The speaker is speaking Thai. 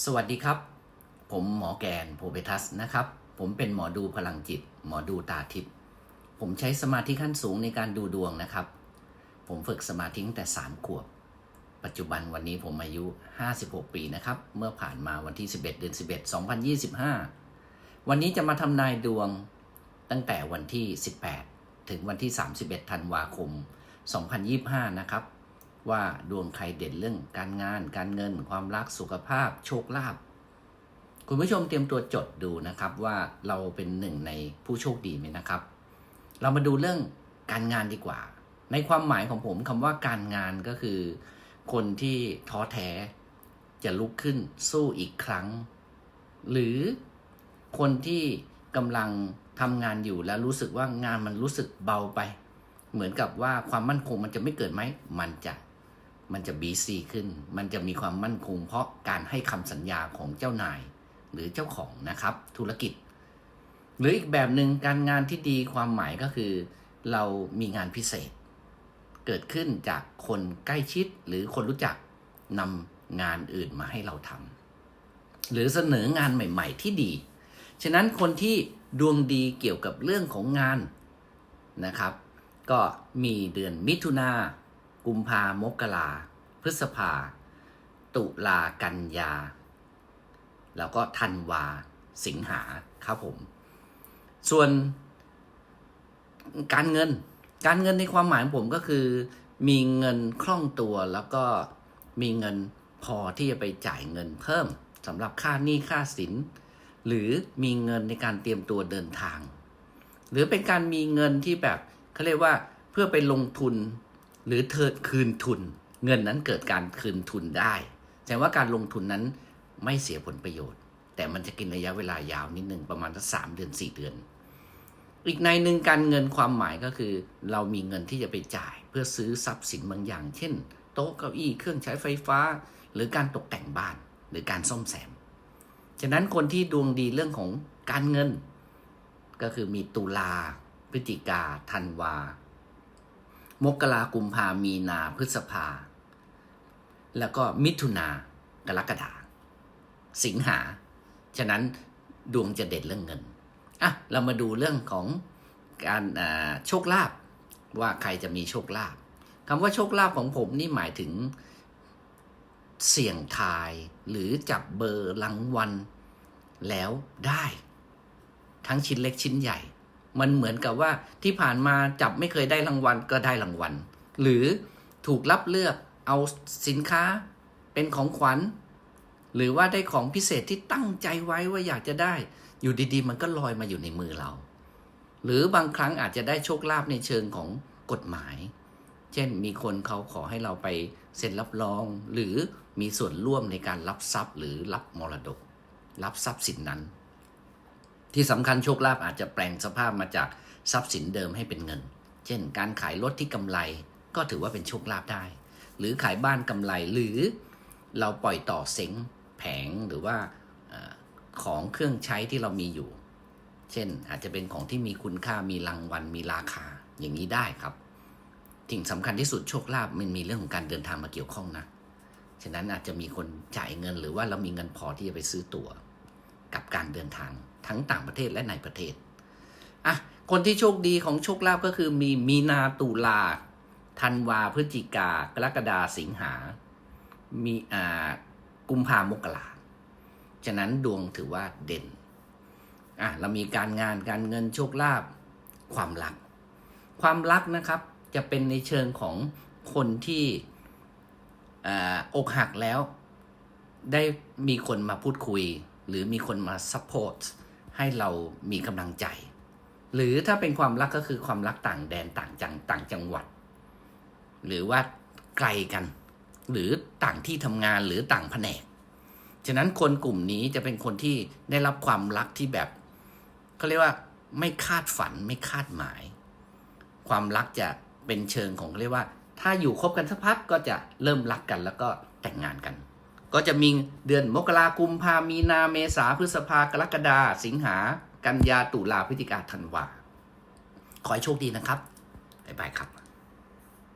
สวัสดีครับ ผมหมอแกนโพเบทัสนะครับ ผมเป็นหมอดูพลังจิต หมอดูตาทิพย์ผมใช้สมาธิขั้นสูงในการดูดวงนะครับ ผมฝึกสมาธิตั้งแต่ 3 ขวบ ปัจจุบันวันนี้ผมอายุ 56 ปีนะครับ เมื่อผ่านมาวันที่ 11 เดือน 11 2025 วันนี้จะมาทำนายดวงตั้งแต่วันที่ 18 ถึงวันที่ 31 ธันวาคม 2025 นะครับ ว่าดวงใครเด่นเรื่องการงาน การเงิน ความรักสุขภาพ โชคลาภคุณผู้ชมเตรียมตัวจดดูนะครับว่าเราเป็นหนึ่งในผู้โชคดีไหมนะครับ เรามาดูเรื่องการงานดีกว่า ในความหมายของผมคำว่าการงานก็คือ คนที่ท้อแท้จะลุกขึ้นสู้อีกครั้ง หรือคนที่กำลังทำงานอยู่แล้วรู้สึกว่างานมันรู้สึกเบาไป เหมือนกับว่าความมั่นคงมันจะไม่เกิดไหมมันจะ มันจะบีซีขึ้น มันจะมีความมั่นคง เพราะการให้คำสัญญาของเจ้านาย หรือเจ้าของนะครับ ธุรกิจ หรืออีกแบบหนึ่งการงานที่ดีความหมายก็คือ เรามีงานพิเศษ เกิดขึ้นจากคนใกล้ชิดหรือคนรู้จักนำงานอื่นมาให้เราทำหรือเสนองานใหม่ ๆ ที่ดี ฉะนั้นคนที่ดวงดีเกี่ยวกับเรื่องของงานนะครับ ก็มีเดือนมิถุนา กุมภามกราพฤษภา ตุลากันยา แล้วก็ธันวา สิงหาครับผม ส่วน การเงิน การเงินในความหมายของผมก็คือ มีเงินคล่องตัวแล้วก็มีเงินพอที่จะไปจ่ายเงินเพิ่มสำหรับค่าหนี้ค่าสิน หรือมีเงินในการเตรียมตัวเดินทาง หรือเป็นการมีเงินที่แบบเขาเรียกว่าเพื่อไปลงทุน หรือเทิดคืนทุน เงินนั้นเกิดการคืนทุนได้แสดงว่าการลงทุนนั้นไม่เสียผลประโยชน์ แต่มันจะกินระยะเวลายาวนิดหนึ่งประมาณสักสามเดือนสี่เดือน อีกในหนึ่งการเงินความหมายก็คือ เรามีเงินที่จะไปจ่ายเพื่อซื้อทรัพย์สินบางอย่าง เช่น โต๊ะเก้าอี้เครื่องใช้ไฟฟ้า หรือการตกแต่งบ้านหรือการซ่อมแซมฉะนั้นคนที่ดวงดีเรื่องของการเงิน ก็คือมีตุลาพฤศจิกาธันวา มกรากุมภามีนาพฤษภา แล้วก็มิถุนากรกฎาสิงหา ฉะนั้นดวงจะเด่นเรื่องเงินอะเรามาดูเรื่องของการอ่าโชคลาภว่าใครจะมีโชคลาภคำว่าโชคลาภของผมนี่หมายถึงเสี่ยงทายหรือจับเบอร์รางวัลแล้วได้ ทั้งชิ้นเล็กชิ้นใหญ่ มันเหมือนกับว่าที่ผ่านมาจับไม่เคยได้รางวัลก็ได้รางวัล หรือถูกรับเลือกเอาสินค้าเป็นของขวัญ หรือว่าได้ของพิเศษที่ตั้งใจไว้ว่าอยากจะได้ อยู่ดีๆ มันก็ลอยมาอยู่ในมือเรา หรือบางครั้งอาจจะได้โชคลาภในเชิงของกฎหมาย เช่นมีคนเขาขอให้เราไปเซ็นรับรอง หรือมีส่วนร่วมในการรับทรัพย์ หรือรับมรดก รับทรัพย์สินนั้น ที่สำคัญโชคลาภอาจจะแปลงสภาพมาจากทรัพย์สินเดิมให้เป็นเงิน เช่น การขายรถที่กำไรก็ถือว่าเป็นโชคลาภได้ หรือขายบ้านกำไรหรือเราปล่อยต่อเซ็งแผงหรือว่าของเครื่องใช้ที่เรามีอยู่ เช่นอาจจะเป็นของที่มีคุณค่ามีรางวัลมีราคาอย่างนี้ได้ครับสิ่งสำคัญที่สุดโชคลาภมันมีเรื่องของการเดินทางมาเกี่ยวข้องนะฉะนั้นอาจจะมีคนจ่ายเงินหรือว่าเรามีเงินพอที่จะไปซื้อตั๋วกับการเดินทาง ทั้งต่างประเทศและในประเทศอะคนที่โชคดีของโชคลาภก็คือมีมีนาตุลาธันวาพฤศจิกากรกฎาสิงหา มีอ่ากุมภามกราฉะนั้นดวงถือว่าเด่นอะเรามีการงานการเงินโชคลาภความรัก ความรักนะครับจะเป็นในเชิงของคนที่อ่าอกหักแล้ว ได้มีคนมาพูดคุย หรือมีคนมาซัพพอร์ต ให้เรามีกำลังใจ หรือถ้าเป็นความรักก็คือความรักต่างแดนต่างจังต่างจังหวัด หรือว่าไกลกัน หรือต่างที่ทำงานหรือต่างแผนกฉะนั้นคนกลุ่มนี้จะเป็นคนที่ได้รับความรักที่แบบเขาเรียกว่าไม่คาดฝันไม่คาดหมาย ความรักจะเป็นเชิงของเขาเรียกว่า ถ้าอยู่คบกันสักพักก็จะเริ่มรักกันแล้วก็แต่งงานกัน ก็จะมีเดือนมกรากุมภามีนาเมษาพฤษภากรกฎาสิงหากันยาตุลาพฤศจิกาธันวาขอให้โชคดีนะครับ บ๊ายบายครับ